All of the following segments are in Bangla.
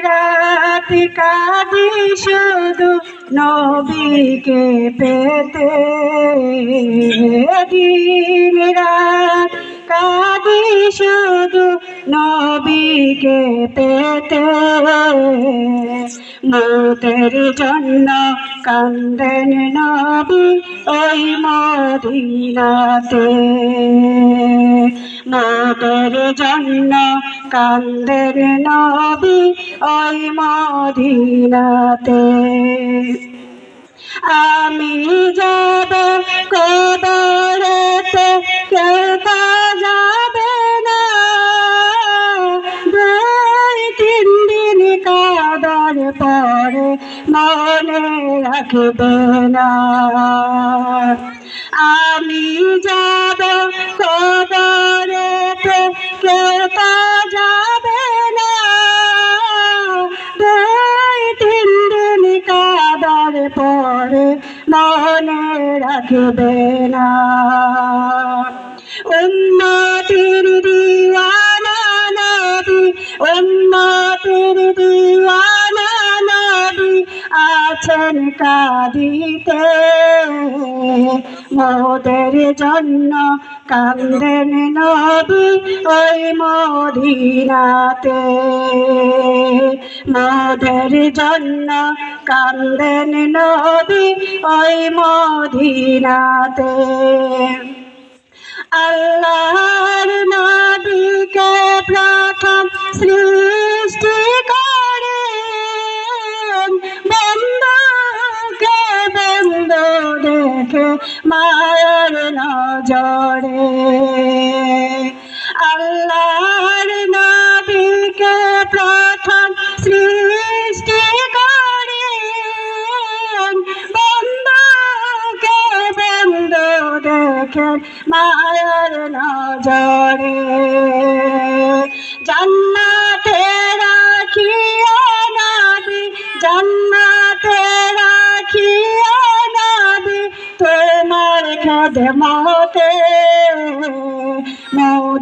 রাত কাঁদি শুধু নবীকে পেতে। দিন রাত কাঁদি শুধু নবীকে পেতে। মোদের জন্য কান্দেন নবী ওই মদিনাতে। মোদের জন্য কান্দেন নবী ওই মদিনাতে। আমি যাব কবরতে কেউ যাবে না। দুই তিন দিন কাদার পরে মনে রাখবে না। আমি যাব রাখবে না। আছেন কাঁদিতে। মোদের জন্য কান্দেন নবী ওই মদিনাতে। মোদের জন্য কান্দেন নবী ওই মদিনাতে। দেখে মায়ের নজরে আল্লাহর নবীকে প্রথম সৃষ্টি করে বন্ধুকে বন্ধু দেখে মায়ের নজরে জান্নাতে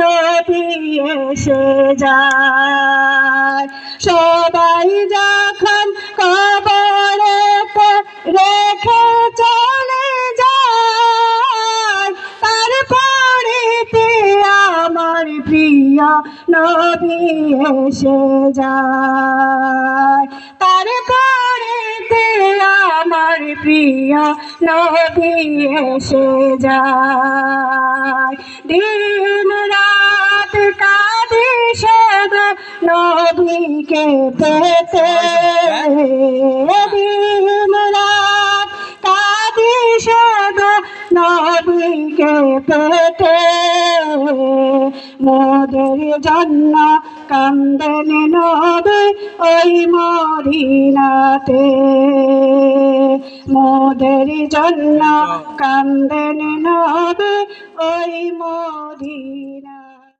নবী এসে যায়। সবাই যখন কবরেতে রেখে চলে যায়, তারপরে আমার প্রিয় নবী এসে যায়। তারপরে আমার প্রিয় নবী এসে যায়। দিন রাত কাঁদি সব নবীকে পেতে। দিন রাত কাঁদি সব নবীকে পেতে। মোদের জন্য কান্দন নবে ওই মদিনাতে। মোদের জন্য কান্দন নবে ওই মদিনা